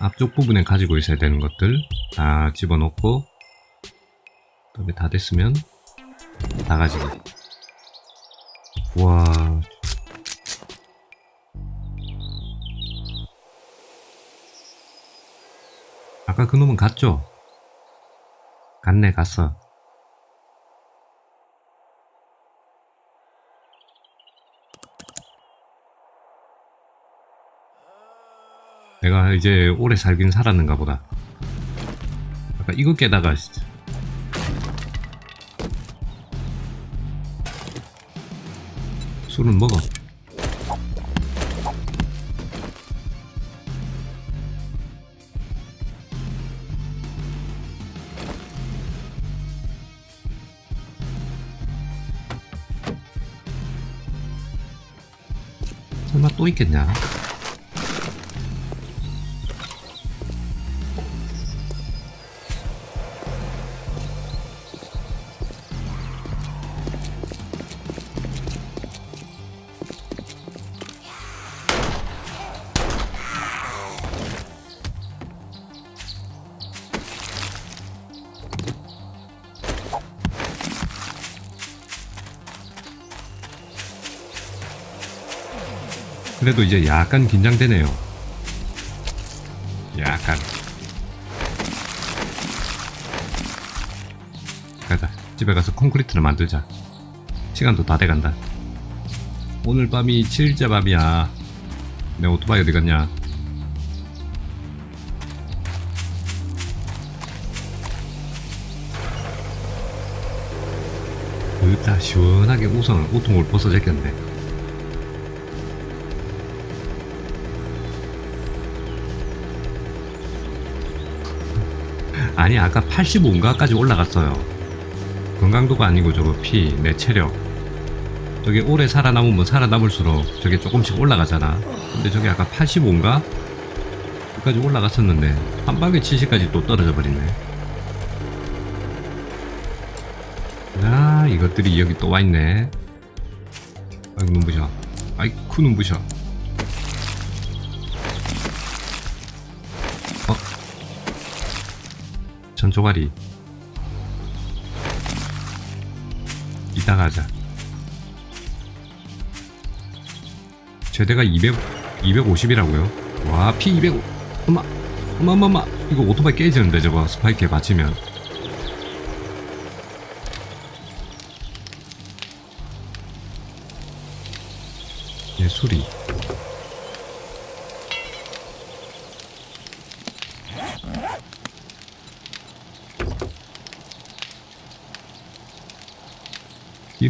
앞쪽 부분에 가지고 있어야 되는 것들 다 집어넣고 그다음에 다 됐으면 다 가지고. 와. 아까 그 놈은 갔죠? 갔네 갔어 내가 이제 오래 살긴 살았는가 보다. 아까 이거 깨다가. 술은 먹어. 설마 또 있겠냐? 그래도 이제 약간 긴장되네요. 약간. 가자. 집에 가서 콘크리트를 만들자. 시간도 다 돼간다. 오늘 밤이 7일째 밤이야. 내 오토바이 어디 갔냐? 으따 시원하게 우선 우통을 벗어 제꼈네. 아니 아까 85인가까지 올라갔어요. 건강도가 아니고 저거 피, 내 체력. 저게 오래 살아남으면 살아남을수록 저게 조금씩 올라가잖아. 근데 저게 아까 85인가? 까지 올라갔었는데 한 방에 70까지 또 떨어져 버리네. 야 이것들이 여기 또 와있네. 아이고 눈부셔. 아이쿠 눈부셔 전조가리 이따가 하자 최대가 200, 250이라고요? 와, 피 200, 엄마, 엄마, 엄마, 엄마. 이거 오토바이 깨지는데, 저거 스파이크에 받치면. 얘 소리.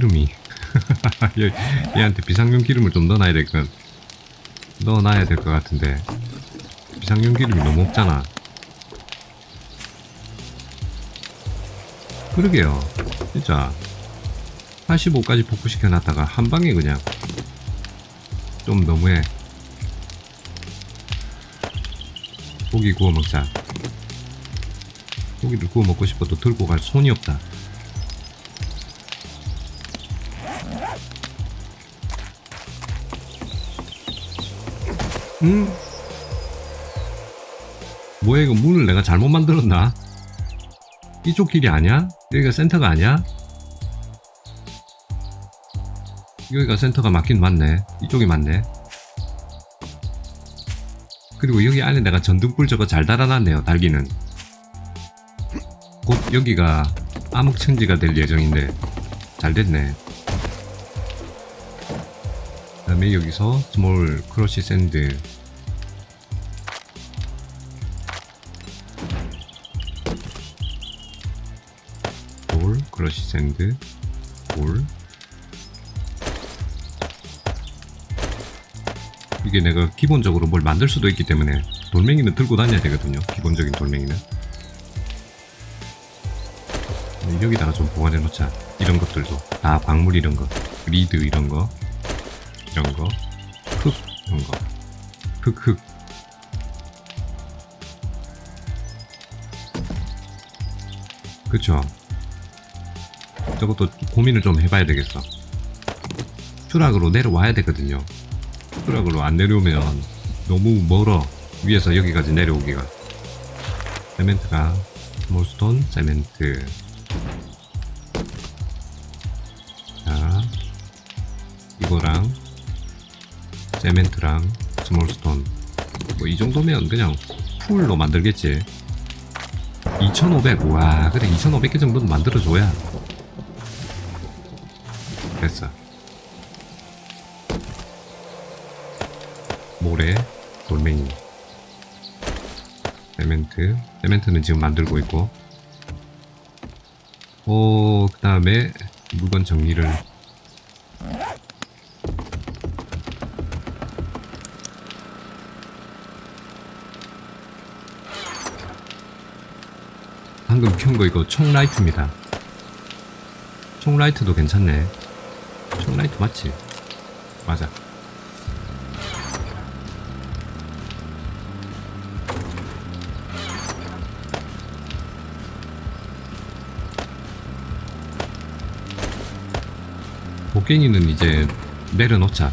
기름이. 얘, 얘한테 비상용 기름을 좀 넣어놔야 될 것, 넣어놔야 될 것 같은데. 비상용 기름이 너무 없잖아. 그러게요. 진짜. 85까지 복구시켜 놨다가 한 방에 그냥. 좀 너무해. 고기 구워 먹자. 고기를 구워 먹고 싶어도 들고 갈 손이 없다. 음? 뭐야 이거 문을 내가 잘못 만들었나? 이쪽 길이 아니야? 여기가 센터가 아니야? 여기가 센터가 맞긴 맞네 이쪽이 맞네 그리고 여기 안에 내가 전등불 저거 잘 달아놨네요 달기는 곧 여기가 암흑천지가 될 예정인데 잘 됐네 그 다음에 여기서 스몰 크러쉬 샌드 돌 크러쉬 샌드 돌 이게 내가 기본적으로 뭘 만들 수도 있기 때문에 돌멩이는 들고 다녀야 되거든요. 기본적인 돌멩이는. 여기다가 좀 보관해 놓자. 이런 것들도. 다 광물 이런 거. 리드 이런 거 이런 거, 흙 이런 거, 흙흙. 그쵸? 저것도 고민을 좀 해봐야 되겠어. 추락으로 내려와야 되거든요. 추락으로 안 내려오면 너무 멀어. 위에서 여기까지 내려오기가 세멘트가 스몰스톤 세멘트 세멘트랑 스몰스톤. 뭐 이 정도면 그냥 풀로 만들겠지. 2500 와 그래. 2500개 정도는 만들어줘야. 됐어. 모래 돌멩이. 세멘트. 세멘트는 지금 만들고 있고. 오그 다음에 물건 정리를 방금 켠거 이거 총 라이트입니다. 총 라이트도 괜찮네. 총 라이트 맞지? 맞아. 곡괭이는 이제 내려놓자.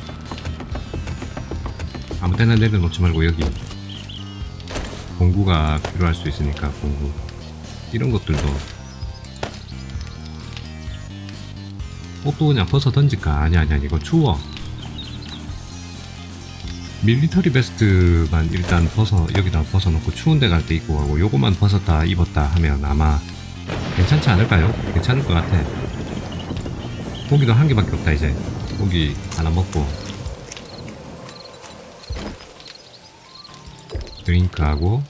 아무 데나 내려놓지 말고 여기 공구가 필요할 수 있으니까 공구 이런 것들도. 옷도 그냥 벗어 던질까? 아니 아니 아니 이거 추워. 밀리터리 베스트만 일단 벗어 여기다 벗어놓고 추운 데 갈 때 입고 가고 요것만 벗었다 입었다 하면 아마 괜찮지 않을까요? 괜찮을 것 같아. 고기도 한 개밖에 없다 이제. 고기 하나 먹고. 드링크하고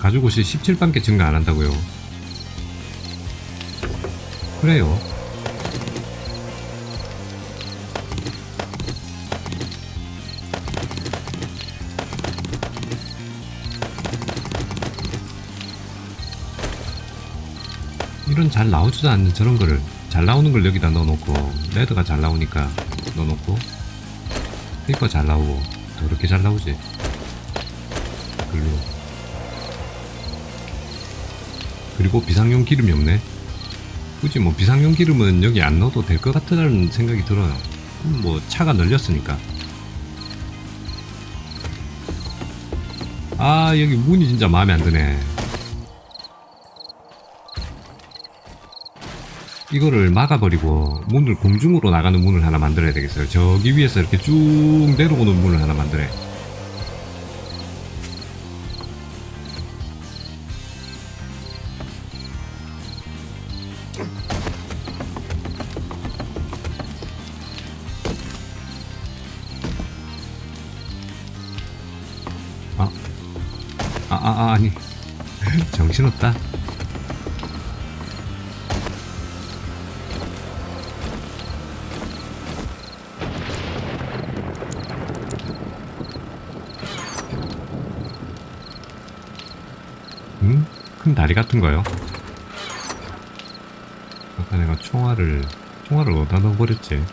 가죽옷이 17반께 증가 안 한다고요. 그래요. 이런 잘 나오지도 않는 저런 거를 잘 나오는 걸 여기다 넣어놓고 레드가 잘 나오니까 넣어놓고 페이퍼 잘 나오고 더럽게 잘 나오지. 글로 그리고 비상용 기름이 없네. 굳이 뭐 비상용 기름은 여기 안 넣어도 될 것 같다는 생각이 들어요. 음, 뭐 차가 널렸으니까. 아 여기 문이 진짜 마음에 안 드네. 이거를 막아버리고 문을 공중으로 나가는 문을 하나 만들어야 되겠어요. 저기 위에서 이렇게 쭉 내려오는 문을 하나 만들어야 같은 거요? 아까 내가 총알을 총알을 어디다 넣어버렸지?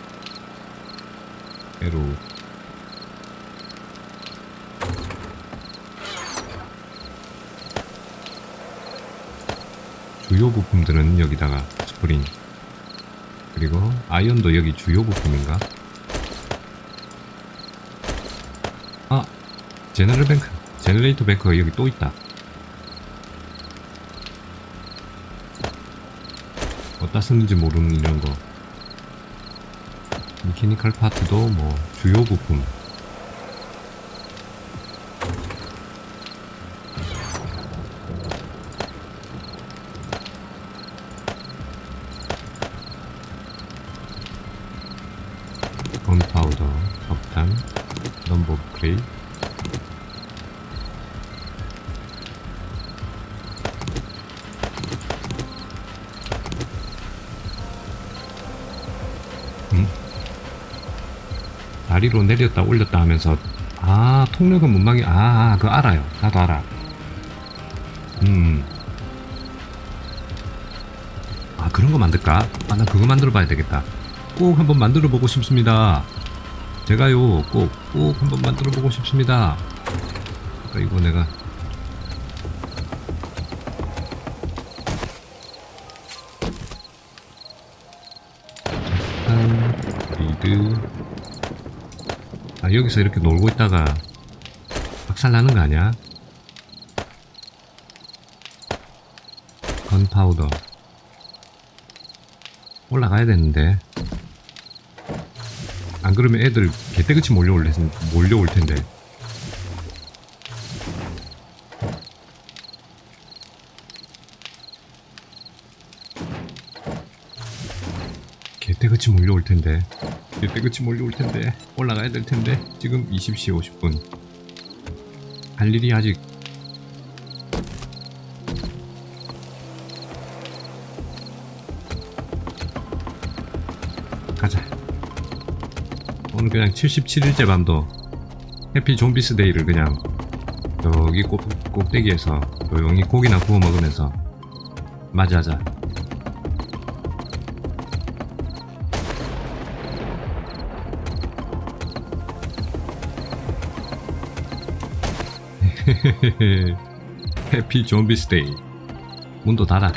에로 주요 부품들은 여기다가 스프링 그리고 아이언도 여기 주요 부품인가? 아 제너럴 뱅크 제너레이터 뱅크가 여기 또 있다 쓰는지 모르는 이런 거. 미케니컬 파트도 뭐 주요 부품 다리로 내렸다 올렸다 하면서 아 통력은 문망이 아, 아 그거 알아요. 나도 알아. 음아 아, 그런 거 만들까? 아 나 그거 만들어 봐야 되겠다. 꼭 한번 만들어 보고 싶습니다. 제가요 꼭 꼭 한번 만들어 보고 싶습니다. 이거 내가 리드 아 여기서 이렇게 놀고 있다가 박살 나는 거 아니야? 건파우더. 올라가야 되는데. 안 그러면 애들 개떼같이 몰려올 텐데 개떼같이 몰려올 텐데. 개떼같이 몰려올 텐데. 올라가야 될 텐데. 지금 20시 50분. 할 일이 아직. 가자. 오늘 그냥 77일째 밤도 해피 좀비스 데이를 그냥 여기 꼭, 꼭대기에서 조용히 고기나 구워 먹으면서 맞이하자 해피 좀비스 데이. 문도 닫아.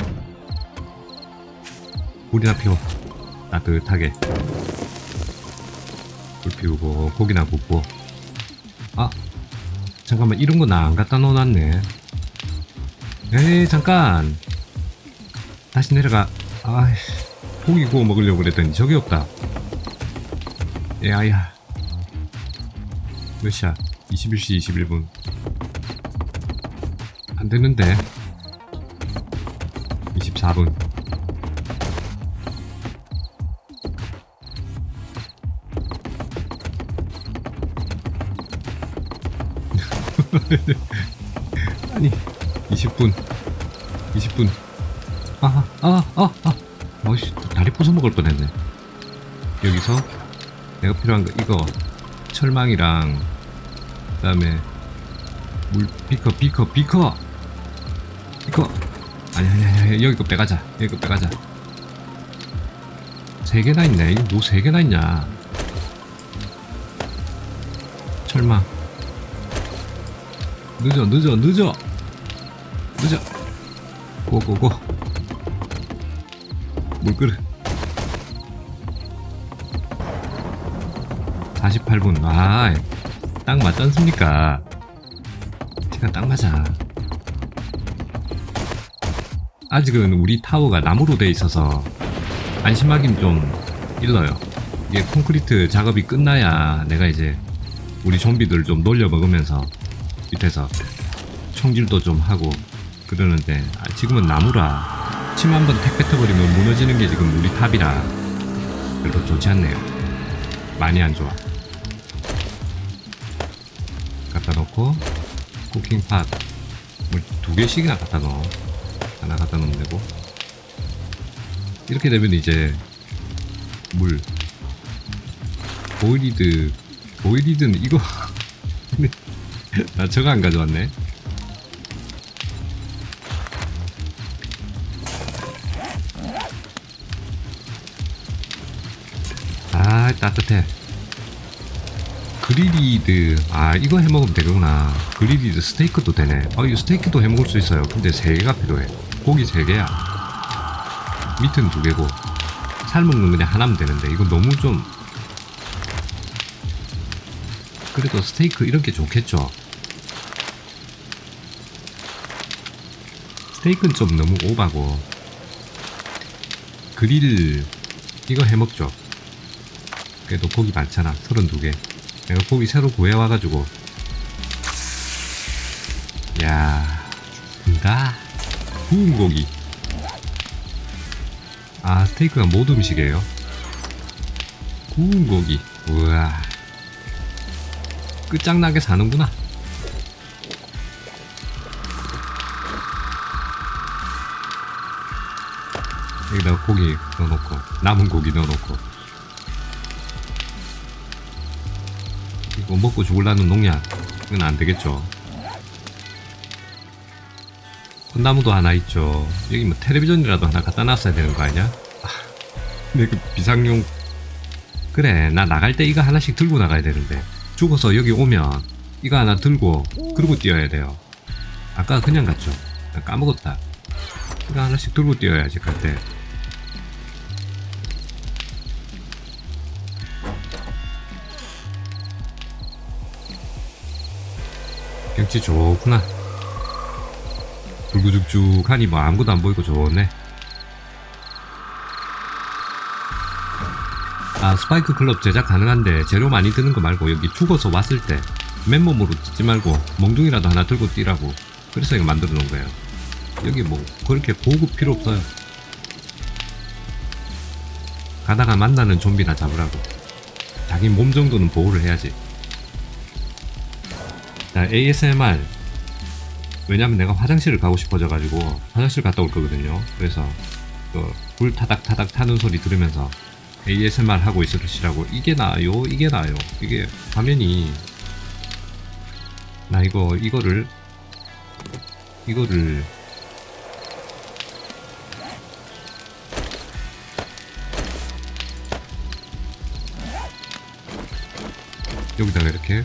불이나 피워. 따뜻하게. 불 피우고 고기나 굽고. 아 잠깐만 이런 거 나 안 갖다 놓아놨네. 에이 잠깐. 다시 내려가. 아 고기 구워 먹으려고 그랬더니 저기 없다. 에아야. 몇 시야? 21시 21분 안 되는데. 24분. 아니 20분. 20분. 아아 아 아 아, 어이씨 다리 부숴 먹을 뻔했네. 여기서 내가 필요한 거 이거 철망이랑 그 다음에 물 비커 비커 비커 비커 아니 아니 아니 여기 거 빼가자. 여기 거 빼가자. 세 개나 있네. 이거 뭐 세 개나 있냐? 철망 늦어 늦어 늦어. 늦어. 고고고. 물그릇 48분. 아딱 맞지 않습니까? 시간 딱 맞아 아직은 우리 타워가 나무로 돼 있어서 안심하긴 좀 일러요. 이게 콘크리트 작업이 끝나야 내가 이제 우리 좀비들 좀 놀려 먹으면서 밑에서 총질도 좀 하고 그러는데 아, 지금은 나무라. 침 한 번 택 뱉어버리면 무너지는 게 지금 우리 탑이라 별로 좋지 않네요. 많이 안 좋아. 갖다 놓고 쿠킹팟 뭐두 개씩이나 갖다 넣어 하나 갖다 놓으면 되고. 이렇게 되면 이제 물. 보일리드 보일리드는 이거. 나 저거 안 가져왔네. 아 따뜻해. 그릴리드. 아 이거 해먹으면 되구나. 그릴리드 스테이크도 되네. 아 이거 스테이크도 해먹을 수 있어요. 근데 3개가 필요해 고기 3개야. 밑은 2개고 삶은 건 그냥 하나면 되는데 이거 너무 좀 그래도 스테이크 이런 게 좋겠죠? 스테이크는 좀 너무 오바고 그릴 이거 해먹죠? 그래도 고기 많잖아 32개. 내가 고기 새로 구해와가지고. 야 죽는다 구운 고기. 아 스테이크가 모든 음식이에요? 구운 고기. 우와. 끝장나게 사는구나. 여기다가 고기 넣어놓고 남은 고기 넣어놓고. 이거 먹고 죽을라는 농약 이건 안 되겠죠 콘나무도 하나 있죠 여기 뭐 텔레비전이라도 하나 갖다 놨어야 되는 거 아니야? 아, 근데 그 비상용 그래 나 나갈 때 이거 하나씩 들고 나가야 되는데 죽어서 여기 오면 이거 하나 들고 그러고 뛰어야 돼요. 아까 그냥 갔죠. 나 까먹었다. 이거 하나씩 들고 뛰어야지 그때. 경치 좋구나. 불구죽죽하니 뭐 아무것도 안 보이고 좋네. 아 스파이크 클럽 제작 가능한데 재료 많이 드는 거 말고 여기 죽어서 왔을 때 맨몸으로 뛰지 말고 몽둥이라도 하나 들고 뛰라고 그래서 이거 만들어 놓은 거예요. 여기 뭐 그렇게 고급 필요 없어요. 가다가 만나는 좀비나 잡으라고. 자기 몸 정도는 보호를 해야지. 자 ASMR 왜냐면 내가 화장실을 가고 싶어져 가지고 화장실 갔다 올 거거든요. 그래서 그불 타닥타닥 타는 소리 들으면서 ASMR 하고 있으시라고 이게 나아요? 이게 나아요? 이게 화면이 나 이거 이거를 이거를 여기다가 이렇게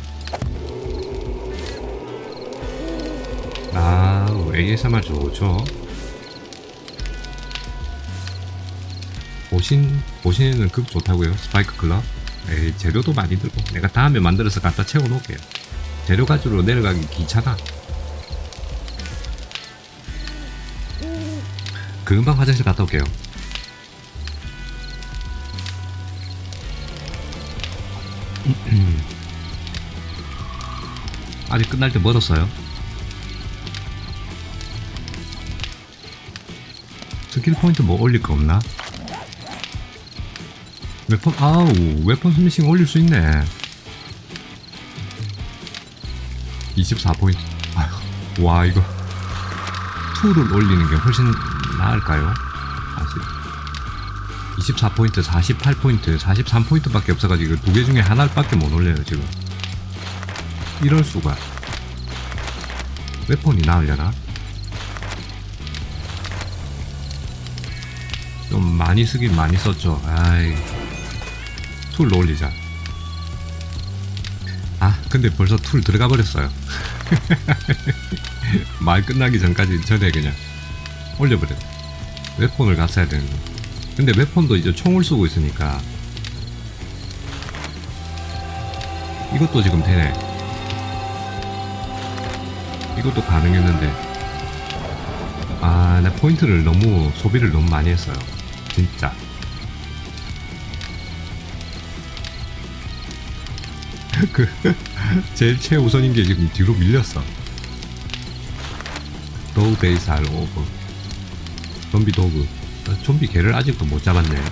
아 ASMR 좋죠. 보신 보신에는 극 좋다고요? 스파이크 클럽? 에이 재료도 많이 들고. 내가 다음에 만들어서 갖다 채워 놓을게요. 재료 가지고 내려가기 귀찮아. 금방 화장실 갔다 올게요. 아직 끝날 때 멀었어요 스킬 포인트 뭐 올릴 거 없나? 웨폰 아우 웨폰 스미싱 올릴 수 있네 24포인트 아휴 와 이거 2를 올리는 게 훨씬 나을까요? 사실 24포인트 48포인트 43포인트밖에 없어가지고 두 개 중에 하나밖에 못 올려요 지금 이럴 수가 웨폰이 나으려나? 많이 쓰긴 많이 썼죠. 아이. 툴로 올리자. 아 근데 벌써 툴 들어가 버렸어요. 말 끝나기 전까지 전에 그냥 올려버렸 웨폰을 갔어야 되는 거 근데 웨폰도 이제 총을 쏘고 있으니까 이것도 지금 되네. 이것도 가능했는데. 아 나 포인트를 너무 소비를 너무 많이 했어요 진짜 그 제일 최우선인 게 지금 뒤로 밀렸어. 도우 데이스 알 오브. 좀비 도그. 아, 좀비 개를 아직도 못 잡았네.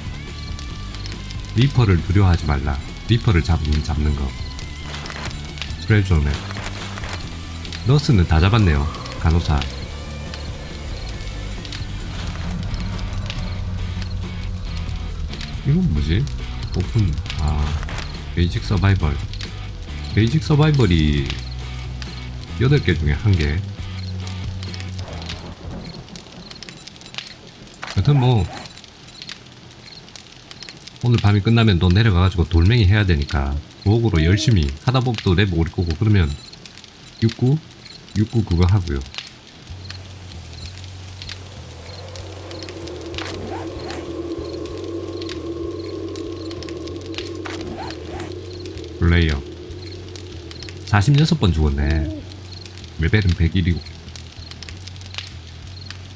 리퍼를 두려워하지 말라. 리퍼를 잡으면 잡는 거. 트레저맨. 너스는 다 잡았네요. 간호사. 이건 뭐지? 오픈. 아. 베이직 서바이벌. 베이직 서바이벌이 8개 중에 1개. 여튼 뭐, 오늘 밤이 끝나면 또 내려가가지고 돌멩이 해야 되니까, 부엌으로 열심히 하다 보면 또랩올 거고, 그러면 69? 69 그거 하고요. 플레이어. 46번 죽었네. 레벨은 101이고.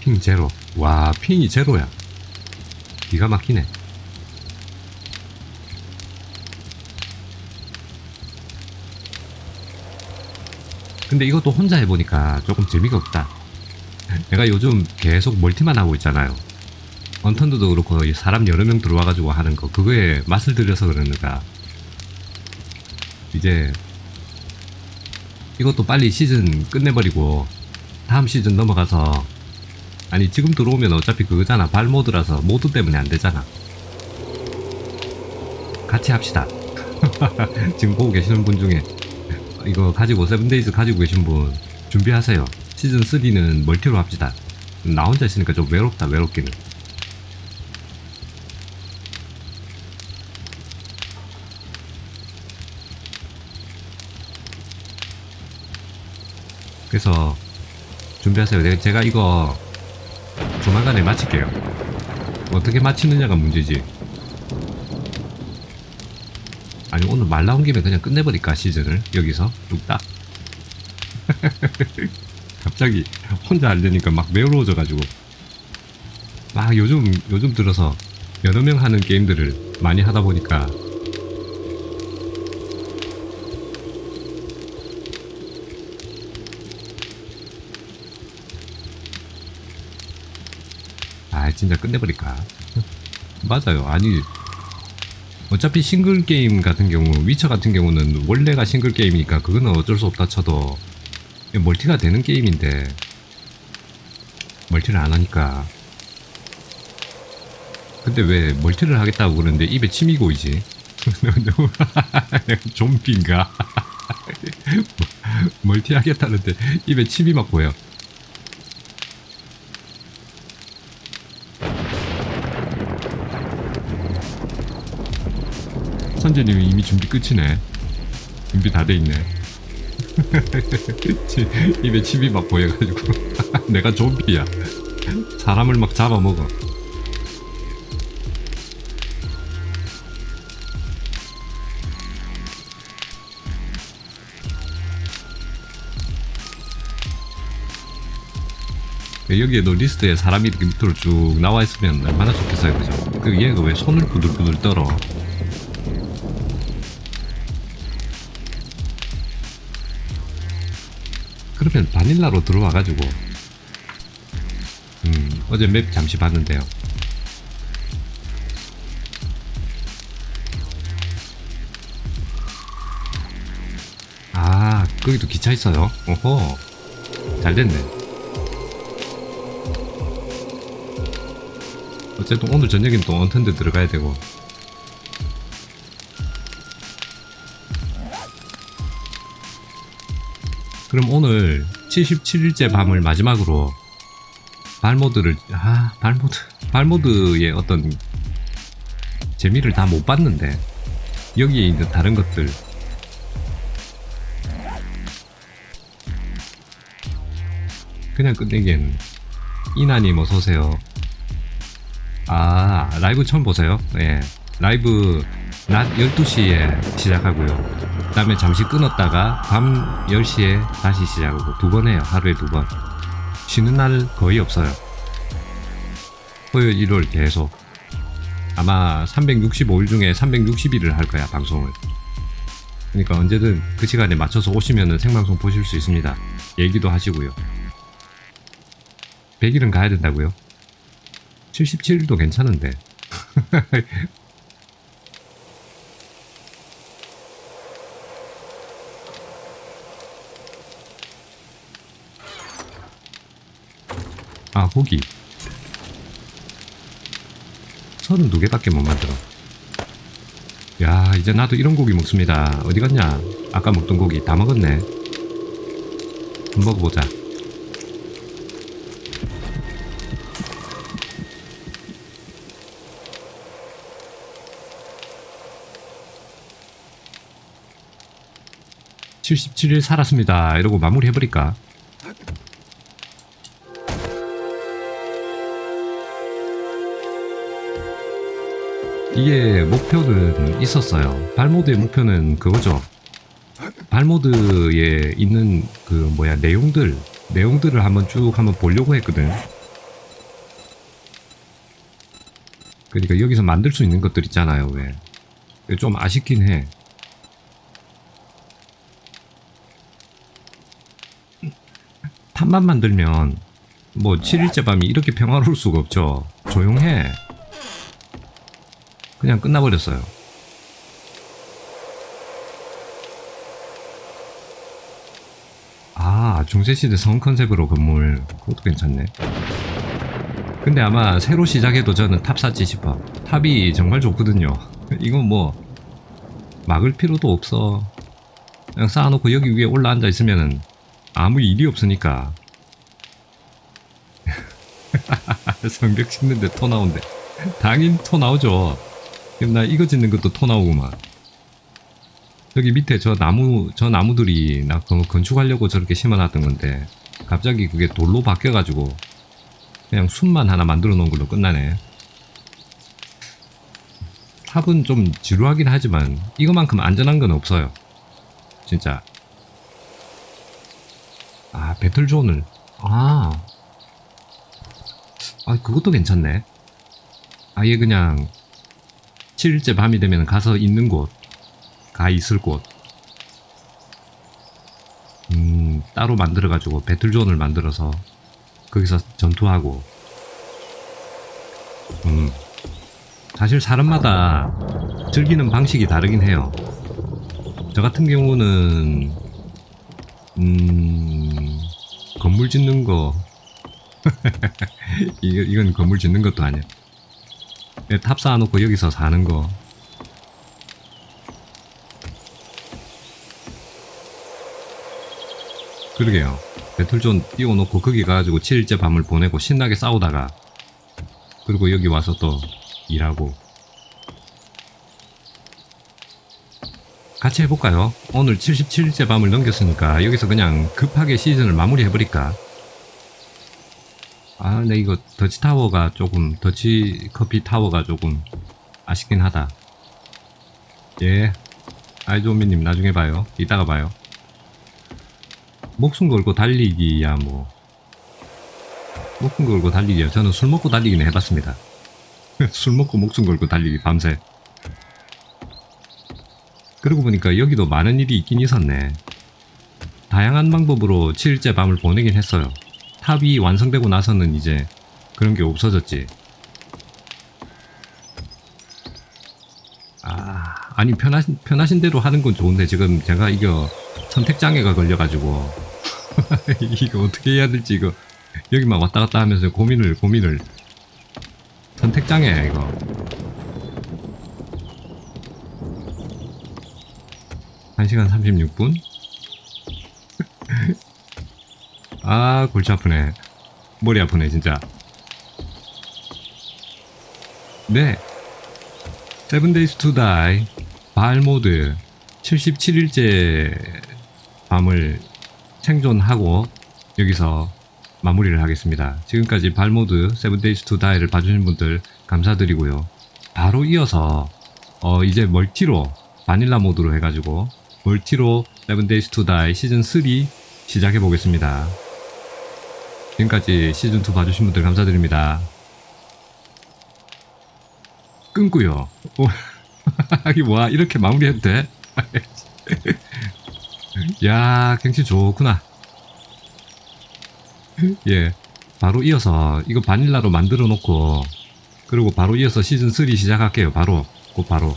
핑 제로. 와 핑이 제로야. 기가 막히네. 근데 이것도 혼자 해보니까 조금 재미가 없다. 내가 요즘 계속 멀티만 하고 있잖아요. 언턴드도 그렇고 이 사람 여러 명 들어와가지고 하는 거 그거에 맛을 들여서 그러는가 이제 이것도 빨리 시즌 끝내버리고 다음 시즌 넘어가서 아니 지금 들어오면 어차피 그거잖아. 발 모드라서 모드 때문에 안 되잖아. 같이 합시다. 지금 보고 계시는 분 중에 이거 가지고 세븐데이즈 가지고 계신 분 준비하세요. 시즌 3는 멀티로 합시다. 나 혼자 있으니까 좀 외롭다 외롭기는 그래서 준비하세요. 네, 제가 이거 조만간에 마칠게요. 어떻게 마치느냐가 문제지. 아니 오늘 말 나온 김에 그냥 끝내버릴까 시즌을 여기서 뚝딱. 갑자기 혼자 하려니까 막 외로워져 가지고 막 요즘 요즘 들어서 여러 명 하는 게임들을 많이 하다 보니까 진짜 끝내버릴까? 맞아요. 아니 어차피 싱글 게임 같은 경우 위쳐 같은 경우는 원래가 싱글 게임이니까 그거는 어쩔 수 없다 쳐도 멀티가 되는 게임인데 멀티를 안 하니까. 근데 왜 멀티를 하겠다고 그러는데 입에 침이 고이지? 좀비인가? 멀티 하겠다는데 입에 침이 막 보여 선재님이 이미 준비 끝이네. 준비 다 돼 있네. 치- 입에 침이 막 보여가지고. 내가 좀비야. 사람을 막 잡아먹어. 여기에도 리스트에 사람이 밑으로 쭉 나와 있으면 얼마나 좋겠어요 그죠? 그 얘가 왜 손을 부들부들 떨어 그러면 바닐라로 들어와가지고 음 어제 맵 잠시 봤는데요. 아 거기도 기차 있어요? 오호 잘 됐네. 어쨌든 오늘 저녁엔 또 언텐데 들어가야 되고 그럼 오늘 77일째 밤을 마지막으로 발모드를 아 발모드. 발모드의 어떤 재미를 다 못 봤는데 여기에 있는 다른 것들. 그냥 끝내기엔 이나님 어서오세요. 아 라이브 처음 보세요? 예. 라이브 낮 12시에 시작하고요 그 다음에 잠시 끊었다가 밤 10시에 다시 시작하고 두 번 해요. 하루에 두 번. 쉬는 날 거의 없어요. 토요일 일요일 계속. 아마 365일 중에 360일을 할 거야 방송을. 그러니까 언제든 그 시간에 맞춰서 오시면은 생방송 보실 수 있습니다. 얘기도 하시고요. 100일은 가야 된다고요? 77일도 괜찮은데 아 고기. 32개밖에 못 만들어. 야 이제 나도 이런 고기 먹습니다. 어디 갔냐? 아까 먹던 고기 다 먹었네. 한번 먹어보자. (77일) 살았습니다. 이러고 마무리 해버릴까 이게 목표는 있었어요. 발모드의 목표는 그거죠. 발모드에 있는 그 뭐야 내용들 내용들을 한번 쭉 한번 보려고 했거든. 그러니까 여기서 만들 수 있는 것들 있잖아요. 왜? 좀 아쉽긴 해. 탑만 만들면 뭐 7일째 밤이 이렇게 평화로울 수가 없죠. 조용해. 그냥 끝나버렸어요. 아, 중세시대 성 컨셉으로 건물. 그것도 괜찮네. 근데 아마 새로 시작해도 저는 탑 샀지 싶어. 탑이 정말 좋거든요. 이건 뭐, 막을 필요도 없어. 그냥 쌓아놓고 여기 위에 올라앉아 있으면은 아무 일이 없으니까. 성벽 짓는데 토 나온대. 당연히 토 나오죠. 그럼 나 이거 짓는 것도 토 나오구만. 저기 밑에 저 나무 저 나무들이 나 건축하려고 저렇게 심어놨던 건데 갑자기 그게 돌로 바뀌어가지고 그냥 숲만 하나 만들어 놓은 걸로 끝나네. 탑은 좀 지루하긴 하지만 이거만큼 안전한 건 없어요. 진짜. 아 배틀존을 아. 아 그것도 괜찮네. 아예 그냥 7일째 밤이 되면 가서 있는 곳, 가 있을 곳. 음, 따로 만들어가지고 배틀존을 만들어서 거기서 전투하고. 음, 사실 사람마다 즐기는 방식이 다르긴 해요. 저 같은 경우는, 음, 건물 짓는 거, 이건 건물 짓는 것도 아니야. 예, 탑 쌓아놓고 여기서 사는 거. 그러게요. 배틀존 띄워놓고 거기 가가지고 7일째 밤을 보내고 신나게 싸우다가 그리고 여기 와서 또 일하고 같이 해볼까요? 오늘 77일째 밤을 넘겼으니까 여기서 그냥 급하게 시즌을 마무리해버릴까? 아, 근데 이거 더치 타워가 조금 더치 커피 타워가 조금 아쉽긴 하다. 예, 아이조미님 나중에 봐요. 이따가 봐요. 목숨 걸고 달리기야 뭐 목숨 걸고 달리기야. 저는 술 먹고 달리기는 해봤습니다. 술 먹고 목숨 걸고 달리기 밤새. 그러고 보니까 여기도 많은 일이 있긴 있었네. 다양한 방법으로 7일째 밤을 보내긴 했어요. 탑이 완성되고 나서는 이제 그런 게 없어졌지. 아, 아니 편하신 편하신 대로 하는 건 좋은데 지금 제가 이거 선택 장애가 걸려가지고 이거 어떻게 해야 될지 이거 여기만 왔다 갔다 하면서 고민을 고민을 선택 장애야 이거. 한 시간 36분? 아 골치 아프네. 머리 아프네 진짜. 네. 세븐 데이스 투 다이 바알 모드 77일째 밤을 생존하고 여기서 마무리를 하겠습니다. 지금까지 발 모드 세븐 데이스 투 다이를 봐주신 분들 감사드리고요. 바로 이어서 어 이제 멀티로 바닐라 모드로 해가지고 멀티로 세븐 데이스 투 다이 시즌 3 시작해 보겠습니다 지금까지 시즌2 봐주신 분들 감사드립니다. 끊고요. 뭐야? 이렇게 마무리해도 돼? 야, 경치 좋구나. 예, 바로 이어서 이거 바닐라로 만들어 놓고 그리고 바로 이어서 시즌3 시작할게요. 바로, 곧 바로.